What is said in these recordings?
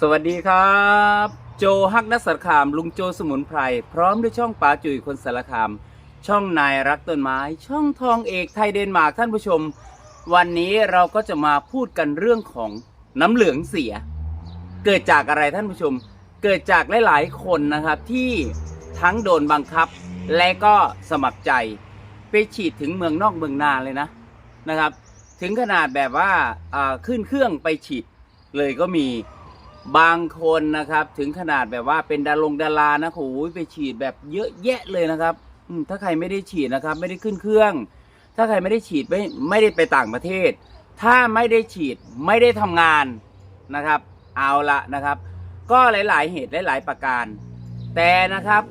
สวัสดีครับ โจฮักนักสารคาม ลุงโจสมุนไพร พร้อมด้วยช่องป๋าจุ๋ยคนสารคาม ช่องนายรักต้นไม้ ช่องทองเอกไทยเดนมาร์กท่านผู้ชม วันนี้เราก็จะมาพูดกันเรื่องของน้ำเหลืองเสีย เกิดจากอะไรท่านผู้ชม เกิดจากหลาย ๆ คนนะครับที่ทั้งโดนบังคับ และก็สมัครใจไปฉีดถึงเมืองนอกเมืองนาเลยนะนะครับ ถึงขนาดแบบว่าอ่าขึ้นเครื่องไปฉีดเลยก็มี บางคนนะครับถึงขนาดแบบว่าเป็นดารงดารานะโอ้ยไปฉีดแบบเยอะแยะเลยนะครับถ้าใครไม่ได้ฉีดนะครับ ไม่ได้ขึ้นเครื่อง ถ้าใครไม่ได้ฉีดไม่ไม่ได้ไปต่างประเทศ ถ้าไม่ได้ฉีดไม่ได้ทำงานนะครับ เอาละนะครับ ก็หลาย ๆ เหตุหลาย ๆ ประการ แต่นะครับ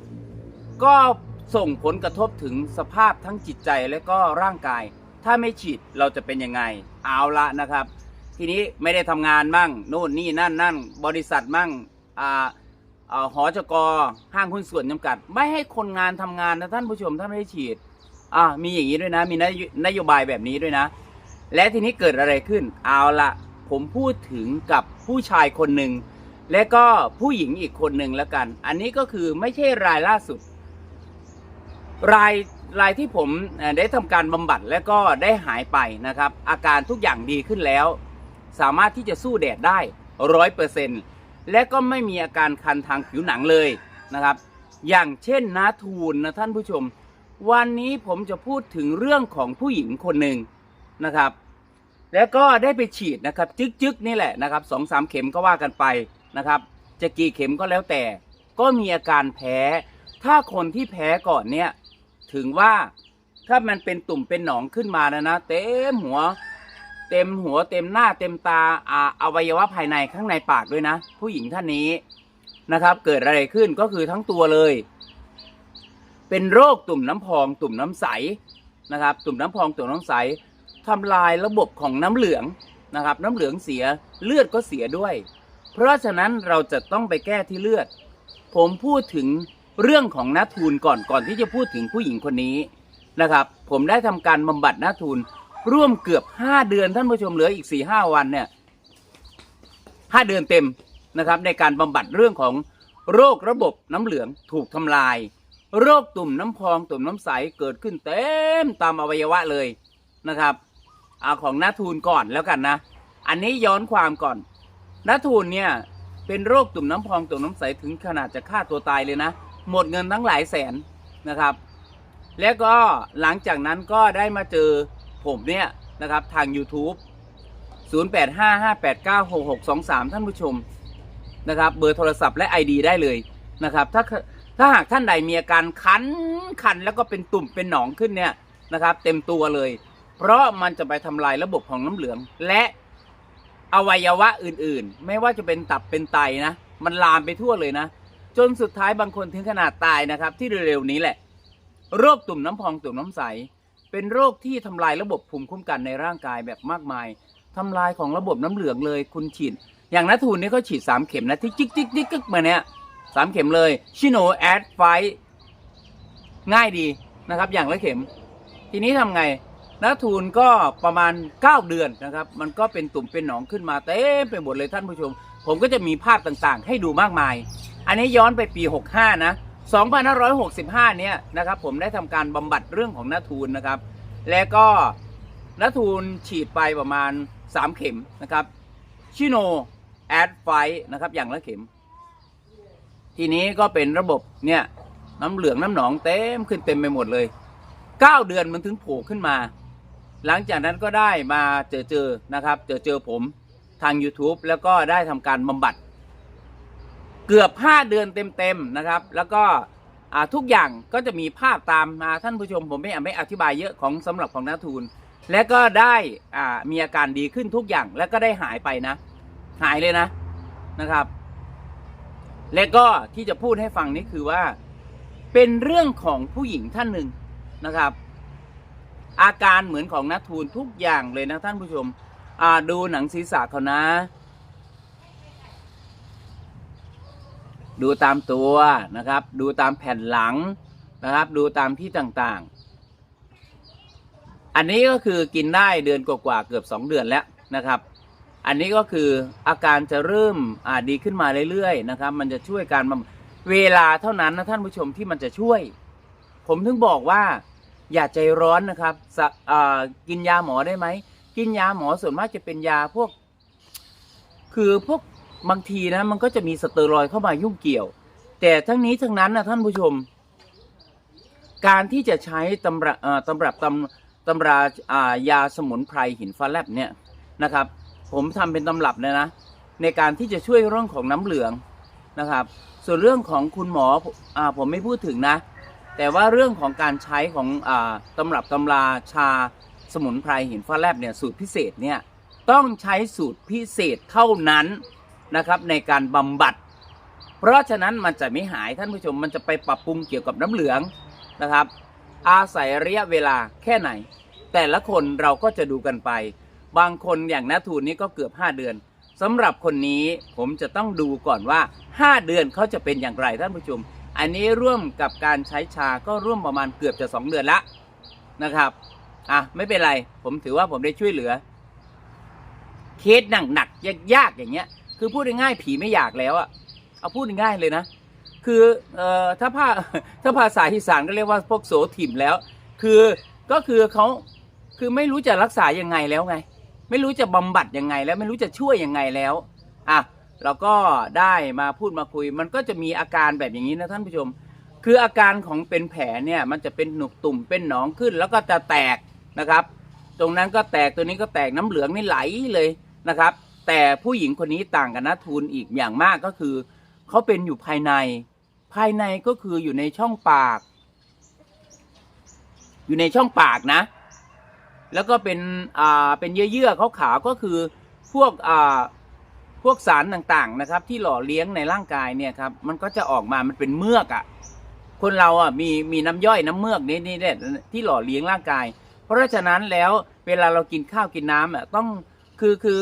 ก็ส่งผลกระทบถึงสภาพทั้งจิตใจและก็ร่างกาย ถ้าไม่ฉีดเราจะเป็นยังไง เอาละนะครับ ทีนี้ไม่ได้ทำงานมั่งนู่นนี่นั่นนั่นบริษัทมั่งอ่าหอจกห้างหุ้นส่วนจำกัด ไม่ให้คนงานทำงานนะท่านผู้ชมถ้านไม่ได้ฉีดอ่ามีอย่างนี้ด้วยนะ มีนโยบายแบบนี้ด้วยนะ และทีนี้เกิดอะไรขึ้น เอาละผมพูดถึงกับผู้ชายคนหนึ่งและก็ผู้หญิงอีกคนหนึ่งแล้วกัน อันนี้ก็คือไม่ใช่รายล่าสุด รายรายที่ผมได้ทำการบำบัดและก็ได้หายไปนะครับ อาการทุกอย่างดีขึ้นแล้ว สามารถที่จะสู้แดดได้ร้อยเปอร์เซ็นต์และก็ไม่มีอาการคันทางผิวหนังเลยนะครับ อย่างเช่นนาทูลนะท่านผู้ชม วันนี้ผมจะพูดถึงเรื่องของผู้หญิงคนหนึ่งนะครับ แล้วก็ได้ไปฉีดนะครับ จึกๆนี่แหละนะครับสองสามเข็มก็ว่ากันไปนะครับ จะกี่เข็มก็แล้วแต่ ก็มีอาการแพ้ ถ้าคนที่แพ้ก่อนเนี่ย ถึงว่าถ้ามันเป็นตุ่มเป็นหนองขึ้นมานะนะเต็มหัว เต็มหัวเต็มหน้าเต็มตาอาอวัยวะภายในข้างในปากด้วยนะ ผู้หญิงท่านนี้นะครับ เกิดอะไรขึ้นก็คือทั้งตัวเลย เป็นโรคตุ่มน้ำพอง ตุ่มน้ำใสนะครับ ตุ่มน้ำพองตุ่มน้ำใสทำลายระบบของน้ำเหลืองนะครับ น้ำเหลืองเสียเลือดก็เสียด้วย เพราะฉะนั้นเราจะต้องไปแก้ที่เลือด ผมพูดถึงเรื่องของนาทูลก่อนก่อนที่จะพูดถึงผู้หญิงคนนี้นะครับ ผมได้ทำการบำบัดนาทูล ร่วมเกือบ5เดือนท่านผู้ชมเหลืออีก4 5วันเนี่ย5เดือนเต็มนะครับ ในการบำบัดเรื่องของโรคระบบน้ำเหลืองถูกทำลาย โรคตุ่มน้ำพองตุ่มน้ำใสเกิดขึ้นเต็มตามอวัยวะเลยนะครับเอาของนาทูลก่อนแล้วกันนะ อันนี้ย้อนความก่อนนาทูลเนี่ยเป็นโรคตุ่มน้ำพองตุ่มน้ำใสถึงขนาดจะฆ่าตัวตายเลยนะ หมดเงินทั้งหลายแสนนะครับ แล้วก็หลังจากนั้นก็ได้มาเจอ ผมเนี่ยนะครับทาง YouTube 0855896623 ท่านผู้ชมนะครับ เบอร์โทรศัพท์และ ID ได้เลยนะครับ ถ้าถ้าหากท่านใดมีอาการคันคันแล้วก็เป็นตุ่มเป็นหนองขึ้นเนี่ยนะครับ เต็มตัวเลย เพราะมันจะไปทำลายระบบของน้ำเหลือง และอวัยวะอื่นๆ ไม่ว่าจะเป็นตับเป็นไตนะ มันลามไปทั่วเลยนะ จนสุดท้ายบางคนถึงขนาดตายนะครับ ที่เร็วๆนี้แหละ โรคตุ่มน้ำพองตุ่มน้ำใส เป็นโรคที่ทำลายระบบภูมิคุ้มกันในร่างกายแบบมากมายทำลายของระบบน้ำเหลืองเลยคุณฉีด อย่างนัทูนนี่เขาฉีดสามเข็มนะที่จิกจิกจิกจิกมาเนี่ยสามเข็มเลยชิโนแอดไฟง่ายดีนะครับ อย่างละเข็ม ทีนี้ทำไงนัทูนก็ประมาณ 9 เดือนนะครับ มันก็เป็นตุ่มเป็นหนองขึ้นมาเต็มไปหมดเลยท่านผู้ชม ผมก็จะมีภาพต่างๆ ให้ดูมากมาย อันนี้ย้อนไปปี 65 นะ 2565 เนี่ยนะครับผมได้ทำการบำบัดเรื่องของนาทูลนะครับ แล้วก็นาทูลฉีดไปประมาณ 3 เข็มนะครับชิโนแอดไฟนะครับอย่างละเข็ม ทีนี้ก็เป็นระบบเนี่ยน้ำเหลืองน้ำหนองเต็มขึ้นเต็มไปหมดเลย 9 เดือนมันถึงโผล่ขึ้นมา หลังจากนั้นก็ได้มาเจอเจอนะครับ เจอเจอผมทาง YouTube แล้วก็ได้ทำการบำบัด เกือบ 5 เดือนเต็มๆนะครับ แล้วก็ทุกอย่างก็จะมีภาพตามมาท่านผู้ชมผมไม่ไม่อธิบายเยอะของสำหรับของนาทูลและก็ได้มีอาการดีขึ้นทุกอย่างแล้วก็ได้หายไปนะ หายเลยนะนะครับ และก็ที่จะพูดให้ฟังนี่คือว่า เป็นเรื่องของผู้หญิงท่านหนึ่งนะครับ อาการเหมือนของนัทูลทุกอย่างเลยนะท่านผู้ชมดูหนังศีรษะเขานะ ดูตามตัวนะครับ ดูตามแผ่นหลังนะครับ ดูตามที่ต่างๆ อันนี้ก็คือกินได้เดือนกว่าๆเกือบสองเดือนแล้วนะครับ อันนี้ก็คืออาการจะเริ่มดีขึ้นมาเรื่อยๆนะครับ มันจะช่วยการเวลาเท่านั้นนะท่านผู้ชมที่มันจะช่วย ผมถึงบอกว่าอย่าใจร้อนนะครับกินยาหมอได้ไหม กินยาหมอส่วนมากจะเป็นยาพวก คือพวก บางทีนะ มันก็จะมีสเตียรอยเข้ามายุ่งเกี่ยว แต่ทั้งนี้ทั้งนั้นนะท่านผู้ชม การที่จะใช้ตำราตำรับตำตำราอ่ายาสมุนไพรหินฟ้าแลบเนี่ยนะครับ ผมทำเป็นตำรับเลยนะ ในการที่จะช่วยเรื่องของน้ำเหลืองนะครับ ส่วนเรื่องของคุณหมออ่าผมไม่พูดถึงนะ แต่ว่าเรื่องของการใช้ของอาตำรับตำราชาสมุนไพรหินฟ้าแลบเนี่ยสูตรพิเศษเนี่ยต้องใช้สูตรพิเศษเท่านั้น นะครับในการบำบัด เพราะฉะนั้นมันจะไม่หายท่านผู้ชมมันจะไปปรับปรุงเกี่ยวกับน้ำเหลืองนะครับ อาศัยระยะเวลาแค่ไหน แต่ละคนเราก็จะดูกันไป บางคนอย่างนาทูนนี้ก็เกือบ 5 เดือนสำหรับคนนี้ผมจะต้องดูก่อนว่า 5 เดือนเขาจะเป็นอย่างไรท่านผู้ชม อันนี้ร่วมกับการใช้ชาก็ร่วมประมาณเกือบจะ 2 เดือนละนะครับอะไม่เป็นไร ผมถือว่าผมได้ช่วยเหลือ เคสหนักหนักยากยากๆอย่างเงี้ย คือพูดง่ายๆผีไม่อยากแล้วอะเอาพูดง่ายๆเลยนะ คือเอ่อถ้าภาถ้าภาษาอีสานก็เรียกว่าพวกโสถิ่มแล้ว คือก็คือเขาคือไม่รู้จะรักษายังไงแล้วไง ไม่รู้จะบำบัดยังไง แล้วไม่รู้จะช่วยยังไงแล้วอะเราก็ได้มาพูดมาคุย มันก็จะมีอาการแบบอย่างนี้นะท่านผู้ชม คืออาการของเป็นแผลเนี่ยมันจะเป็นหนุกตุ่มเป็นหนองขึ้น แล้วก็จะแตกนะครับ ตรงนั้นก็แตกตัวนี้ก็แตกน้ำเหลืองนี่ไหลเลยนะครับ แต่ผู้หญิงคนนี้ต่างกันนะทูลอีกอย่างมากก็คือ เขาเป็นอยู่ภายใน ภายในก็คืออยู่ในช่องปาก อยู่ในช่องปากนะ แล้วก็เป็นอ่าเป็นเยื่อๆขาวๆก็คือพวกอ่าพวกสารต่างๆนะครับ ที่หล่อเลี้ยงในร่างกายเนี่ยครับ มันก็จะออกมามันเป็นเมือกอะ่ะคนเราอะมีมีน้ำย่อยน้ำเมือกนี่นี่เนี่ยที่หล่อเลี้ยงร่างกาย เพราะฉะนั้นแล้วเวลาเรากินข้าวกินน้ำอะต้องคือคือ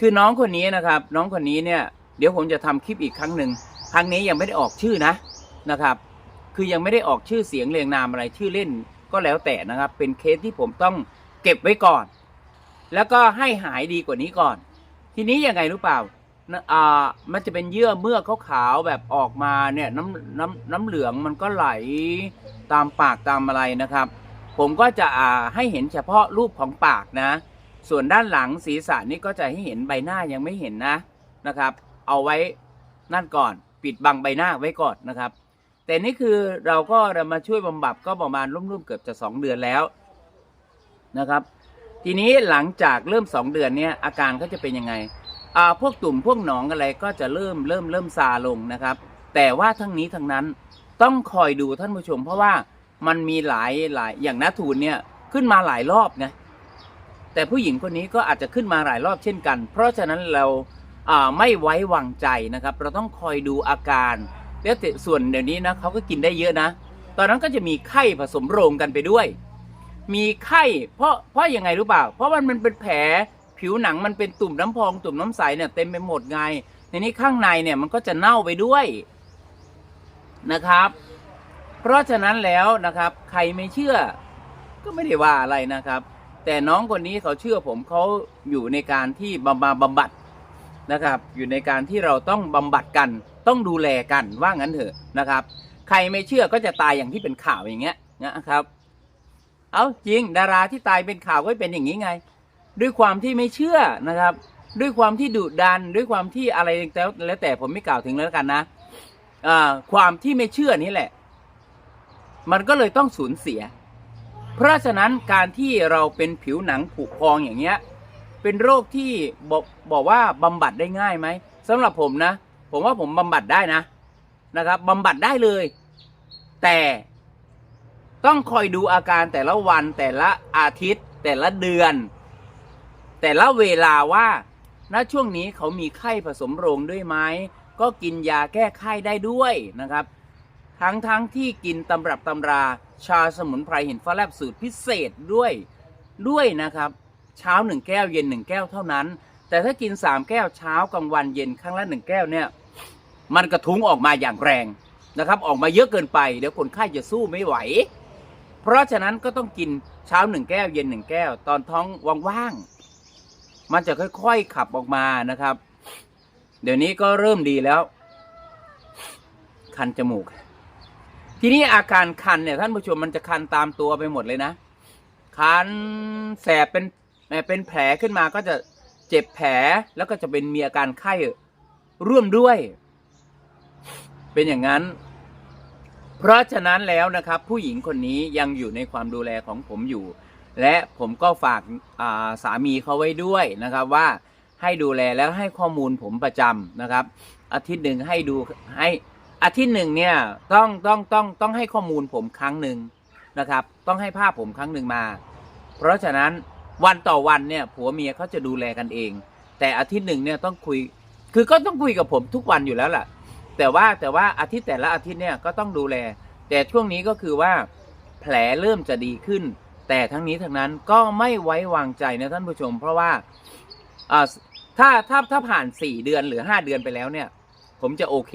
คือน้องคนนี้นะครับ น้องคนนี้เนี่ยเดี๋ยวผมจะทำคลิปอีกครั้งหนึ่งครั้งนี้ยังไม่ได้ออกชื่อนะนะครับ คือยังไม่ได้ออกชื่อเสียงเรียงนามอะไรชื่อเล่นก็แล้วแต่นะครับ เป็นเคสที่ผมต้องเก็บไว้ก่อน แล้วก็ให้หายดีกว่านี้ก่อน ทีนี้ยังไงรู้เปล่านะอ่ามันจะเป็นเยื่อเมือกขาวๆแบบออกมาเนี่ยน้ำน้ำน้ำเหลืองมันก็ไหลตามปากตามอะไรนะครับ ผมก็จะอ่าให้เห็นเฉพาะรูปของปากนะ ส่วนด้านหลังศีรษะนี่ก็จะให้เห็นใบหน้ายังไม่เห็นนะนะครับ เอาไว้นั่นก่อนปิดบังใบหน้าไว้ก่อนนะครับ แต่นี่คือเราก็เรามาช่วยบำบัดก็ประมาณร่วมๆเกือบจะ 2 เดือนแล้วนะครับ ทีนี้หลังจากเริ่ม 2 เดือนเนี้ยอาการก็จะเป็นยังไงอ่าพวกตุ่มพวกหนองอะไรก็จะเริ่มเริ่มเริ่มซาลงนะครับ แต่ว่าทั้งนี้ทั้งนั้นต้องคอยดูท่านผู้ชม เพราะว่ามันมีหลายหลายอย่างนาทูนเนี่ยขึ้นมาหลายรอบไง แต่ผู้หญิงคนนี้ก็อาจจะขึ้นมาหลายรอบเช่นกัน เพราะฉะนั้นเราไม่ไว้วางใจนะครับ เราต้องคอยดูอาการแล้วส่วนเดี๋ยวนี้นะเขาก็กินได้เยอะนะ ตอนนั้นก็จะมีไข้ผสมโรงกันไปด้วย มีไข้เพราะเพราะยังไงรู้เปล่า เพราะมันมันเป็นแผลผิวหนังมันเป็นตุ่มน้ำพองตุ่มน้ำใสเนี่ยเต็มไปหมดไงในนี้ข้างในเนี่ยมันก็จะเน่าไปด้วยนะครับ เพราะฉะนั้นแล้วนะครับ ใครไม่เชื่อก็ไม่ได้ว่าอะไรนะครับ แต่น้องคนนี้เขาเชื่อผมเขาอยู่ในการที่บำบาบำบัดนะครับ อยู่ในการที่เราต้องบำบัดกันต้องดูแลกันว่างั้นเถอะนะครับ ใครไม่เชื่อก็จะตายอย่างที่เป็นข่าวอย่างเงี้ยนะครับ เอาจริงดาราที่ตายเป็นข่าวก็เป็นอย่างนี้ไง ด้วยความที่ไม่เชื่อนะครับ ด้วยความที่ดุดันด้วยความที่อะไรแล้วแล้วแต่ผมไม่กล่าวถึงแล้วกันนะอ่าความที่ไม่เชื่อนี่แหละ มันก็เลยต้องสูญเสีย เพราะฉะนั้นการที่เราเป็นผิวหนังผุพองอย่างเงี้ยเป็นโรคที่บอกบอกว่าบำบัดได้ง่ายไหมสำหรับผมนะ ผมว่าผมบำบัดได้นะนะครับบำบัดได้เลย แต่ต้องคอยดูอาการแต่ละวันแต่ละอาทิตย์ แต่ละเดือน แต่ละเวลาว่าณช่วงนี้เขามีไข้ผสมโรงด้วยไหมก็กินยาแก้ไข้ได้ด้วยนะครับ ทั้งทั้งที่กินตำรับตำราชาสมุนไพรหินฟ้าแลบสูตรพิเศษด้วยด้วยนะครับ เช้าหนึ่งแก้วเย็นหนึ่งแก้วเท่านั้น แต่ถ้ากินสามแก้วเช้ากลางวันเย็นครั้งละหนึ่งแก้วเนี่ยมันกระทุ้งออกมาอย่างแรงนะครับออกมาเยอะเกินไปเดี๋ยวคนไข้จะสู้ไม่ไหว เพราะฉะนั้นก็ต้องกินเช้าหนึ่งแก้วเย็นหนึ่งแก้ว ตอนท้องว่างๆมันจะค่อยๆขับออกมานะครับ เดี๋ยวนี้ก็เริ่มดีแล้ว คันจมูก ทีนี้อาการคันเนี่ยท่านผู้ชมมันจะคันตามตัวไปหมดเลยนะ คันแสบเป็นเอ่อเป็นแผลขึ้นมาก็จะเจ็บแผลแล้วก็จะเป็นมีอาการไข้ร่วมด้วย เป็นอย่างนั้น เพราะฉะนั้นแล้วนะครับ ผู้หญิงคนนี้ยังอยู่ในความดูแลของผมอยู่ และผมก็ฝากาสามีเขาไว้ด้วยนะครับว่าให้ดูแลแล้วให้ข้อมูลผมประจำนะครับ อาทิตย์หนึ่งให้ดูให้ อาทิตย์หนึ่งเนี่ยต้องต้องต้องต้องให้ข้อมูลผมครั้งหนึ่งนะครับ ต้องให้ภาพผมครั้งหนึ่งมา เพราะฉะนั้นวันต่อวันเนี่ยผัวเมียเขาจะดูแลกันเอง แต่อาทิตย์หนึ่งเนี่ยต้องคุย คือก็ต้องคุยกับผมทุกวันอยู่แล้วล่ะ แต่ว่าแต่ว่าอาทิตย์แต่ละอาทิตย์เนี่ยก็ต้องดูแล แต่ช่วงนี้ก็คือว่า แผลเริ่มจะดีขึ้น แต่ทั้งนี้ทั้งนั้นก็ไม่ไว้วางใจนะท่านผู้ชม เพราะว่าอ่าถ้าถ้าถ้าผ่านสี่เดือนหรือห้าเดือนไปแล้วเนี่ย ผมจะโอเค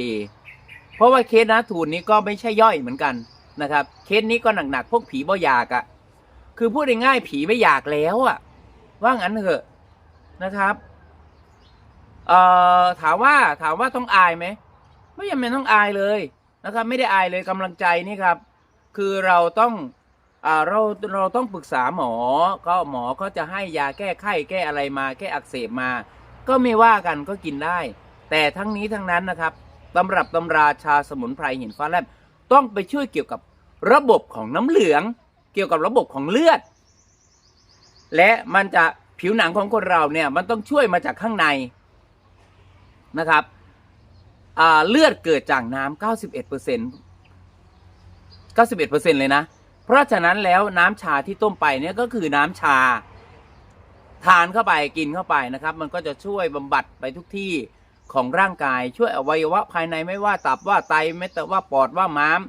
เพราะว่าเคสนะทูนนี้ก็ไม่ใช่ย่อยเหมือนกันนะครับ เคสนี้ก็หนักๆพวกผีบ่อยากอะ่ะ คือพูดง่ายๆผีไม่อยากแล้วอะ่ะ ว่างั้นเถอะนะครับเอ่อถามว่าถามว่าต้องอายไหมไม่จำเป็นต้องอายเลยนะครับ ไม่ได้อายเลยกำลังใจนี่ครับ คือเราต้องอ่าเราเราต้องปรึกษาหมอ ก็หมอก็จะให้ยาแก้ไข้แก้อะไรมา แก้อักเสบมา ก็ไม่ว่ากันก็กินได้ แต่ทั้งนี้ทั้งนั้นนะครับ ตำรับตำราชาสมุนไพรหินฟ้าแลบต้องไปช่วยเกี่ยวกับระบบของน้ำเหลือง เกี่ยวกับระบบของเลือด และมันจะผิวหนังของคนเราเนี่ยมันต้องช่วยมาจากข้างในนะครับเลือดเกิดจากน้ำ91% 91%เลยนะ เพราะฉะนั้นแล้วน้ำชาที่ต้มไปเนี่ยก็คือน้ำชา ทานเข้าไปกินเข้าไปนะครับ มันก็จะช่วยบำบัดไปทุกที่ ของร่างกาย ช่วยอวัยวะภายในไม่ว่าตับว่าไตไม่แต่ว่าปอดว่าม้าม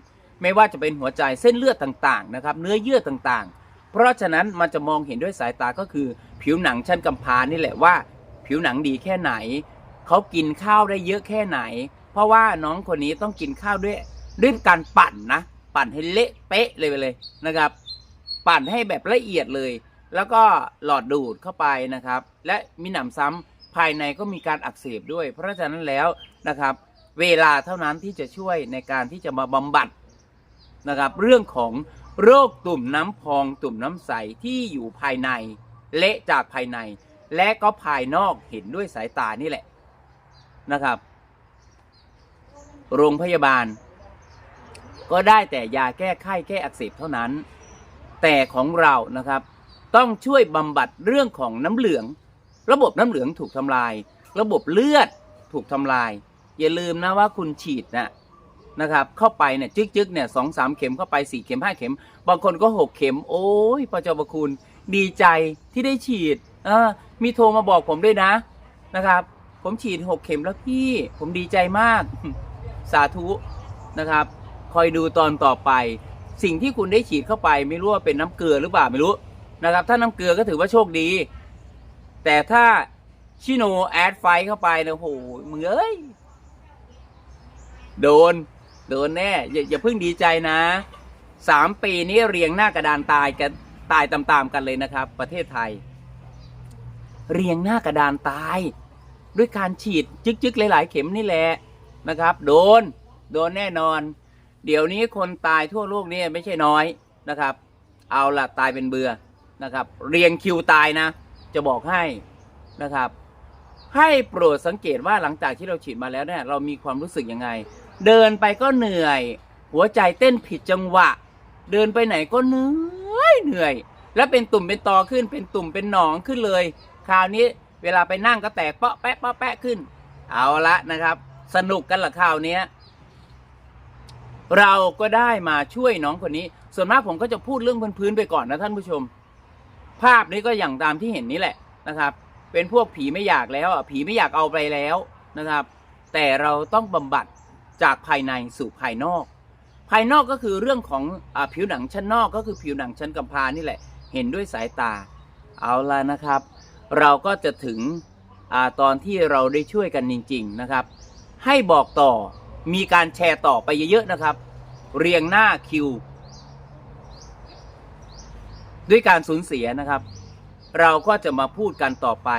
ไม่ว่าจะเป็นหัวใจเส้นเลือดต่างๆนะครับเนื้อเยื่อต่างๆ เพราะฉะนั้นมันจะมองเห็นด้วยสายตาก็คือ ผิวหนังชั้นกำพร้านี่แหละว่า ผิวหนังดีแค่ไหนเขากินข้าวได้เยอะแค่ไหน เพราะว่าน้องคนนี้ต้องกินข้าวด้วยด้วยการปั่นนะ ปั่นให้เละเป๊ะเลยไปเลยนะครับ ปั่นให้แบบละเอียดเลย แล้วก็หลอดดูดเข้าไปนะครับ และมีหนำซ้ำ ภายในก็มีการอักเสบด้วย เพราะฉะนั้นแล้วนะครับ เวลาเท่านั้นที่จะช่วยในการที่จะมาบำบัดนะครับ เรื่องของโรคตุ่มน้ำพองตุ่มน้ำใสที่อยู่ภายใน เละจากภายใน และก็ภายนอกเห็นด้วยสายตานี่แหละนะครับ โรงพยาบาล ก็ได้แต่ยาแก้ไข้แก้อักเสบเท่านั้น แต่ของเรานะครับ ต้องช่วยบำบัดเรื่องของน้ำเหลือง ระบบน้ำเหลืองถูกทำลาย ระบบเลือดถูกทำลาย อย่าลืมนะว่าคุณฉีดนะนะครับเข้าไปเนี่ยจึกๆเนี่ยสองสามเข็มเข้าไปสี่เข็มห้าเข็ม บางคนก็หกเข็ม โอ้ยพระเจ้าประคุณดีใจที่ได้ฉีดเออมีโทรมาบอกผมด้วยนะนะครับ ผมฉีดหกเข็มแล้วพี่ ผมดีใจมาก สาธุนะครับ คอยดูตอนต่อไป สิ่งที่คุณได้ฉีดเข้าไปไม่รู้ว่าเป็นน้ำเกลือหรือเปล่าไม่รู้นะครับ ถ้าน้ำเกลือก็ถือว่าโชคดี แต่ถ้าชิโนแอดไฟเข้าไปเนี่ยโหมึงเอ้ย โดน โดนแน่ อย่าอย่าเพิ่งดีใจนะสามปีนี้เรียงหน้ากระดานตายกันตายตามๆกันเลยนะครับ ประเทศไทย เรียงหน้ากระดานตาย ด้วยการฉีดจึกๆ หลาย ๆ เข็มนี่แหละนะครับ โดน โดนแน่นอน เดี๋ยวนี้คนตายทั่วโลกนี่ไม่ใช่น้อยนะครับ เอาละตายเป็นเบื่อนะครับ เรียงคิวตายนะ จะบอกให้นะครับ ให้โปรดสังเกตว่าหลังจากที่เราฉีดมาแล้วเนี่ยเรามีความรู้สึกยังไง เดินไปก็เหนื่อย หัวใจเต้นผิดจังหวะ เดินไปไหนก็เหนื่อยเหนื่อย แล้วเป็นตุ่มเป็นตอขึ้นเป็นตุ่มเป็นหนองขึ้นเลย คราวนี้เวลาไปนั่งก็แตกเปาะแปะเปาะแปะขึ้น เอาละนะครับ สนุกกันละคราวนี้เราก็ได้มาช่วยน้องคนนี้ ส่วนมากผมก็จะพูดเรื่องพื้นๆไปก่อนนะท่านผู้ชม ภาพนี้ก็อย่างตามที่เห็นนี่แหละนะครับ เป็นพวกผีไม่อยากแล้วอะผีไม่อยากเอาไปแล้วนะครับ แต่เราต้องบำบัดจากภายในสู่ภายนอก ภายนอกก็คือเรื่องของอผิวหนังชั้นนอกก็คือผิวหนังชั้นกำพร้านี่แหละ เห็นด้วยสายตา เอาละนะครับ เราก็จะถึงอตอนที่เราได้ช่วยกันจริง ๆนะครับ ให้บอกต่อมีการแชร์ต่อไปเยอะๆนะครับ เรียงหน้าคิว ด้วยการสูญเสียนะครับ เราก็จะมาพูดกันต่อไป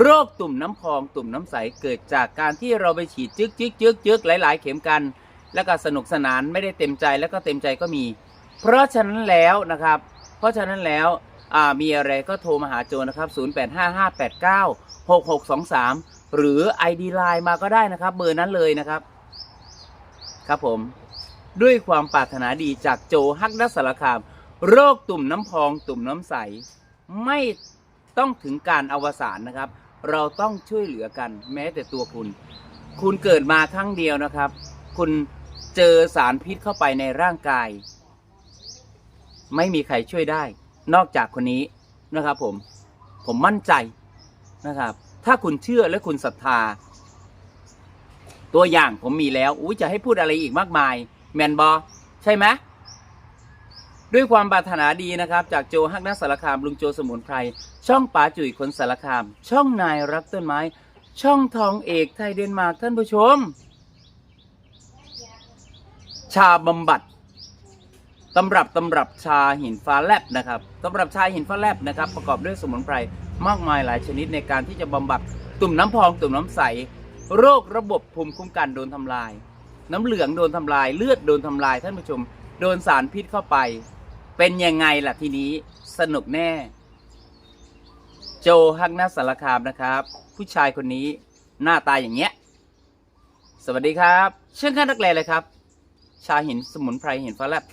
โรคตุ่มน้ำพองตุ่มน้ำใสเกิดจากการที่เราไปฉีดจึกจึกจึกจึกหลาย ๆ เข็มกัน แล้วก็สนุกสนานไม่ได้เต็มใจแล้วก็เต็มใจก็มี เพราะฉะนั้นแล้วนะครับ เพราะฉะนั้นแล้วมีอะไรก็โทรมาหาโจนะครับ 0855896623 หรือ ID Line มาก็ได้นะครับ เบอร์นั้นเลยนะครับ ครับผม ด้วยความปรารถนาดีจากโจฮักนัสสารคาม โรคตุ่มน้ำพองตุ่มน้ำใส ไม่ต้องถึงการอวสานนะครับ เราต้องช่วยเหลือกันแม้แต่ตัวคุณ คุณเกิดมาครั้งเดียวนะครับ คุณเจอสารพิษเข้าไปในร่างกาย ไม่มีใครช่วยได้ นอกจากคนนี้นะครับผม ผมมั่นใจนะครับ ถ้าคุณเชื่อและคุณศรัทธา ตัวอย่างผมมีแล้ว อุ้ยจะให้พูดอะไรอีกมากมาย แมนบอใช่ไหม ด้วยความปรารถนาดีนะครับ จากโจฮักนักสารคามลุงโจสมุนไพรช่องป๋าจุ๋ยคนสารคาม ช่องนายรักต้นไม้ ช่องทองเอกไทยเดนมาร์กท่านผู้ชม ชาบำบัดตำรับตำรับชาหินฟ้าแลบนะครับตำรับชาหินฟ้าแลบนะครับ ประกอบด้วยสมุนไพรมากมายหลายชนิดในการที่จะบำบัดตุ่มน้ำพองตุ่มน้ำใส โรคระบบภูมิคุ้มกันโดนทำลาย น้ำเหลืองโดนทำลาย เลือดโดนทำลายท่านผู้ชม โดนสารพิษเข้าไป เป็นยังไงล่ะทีนี้สนุกแน่ โจฮักนาสสารคามนะครับ ผู้ชายคนนี้หน้าตาอย่างเงี้ย สวัสดีครับ เชิญข้านักเลเลยครับ ชาหินสมุนไพรหินฟ้าแลบ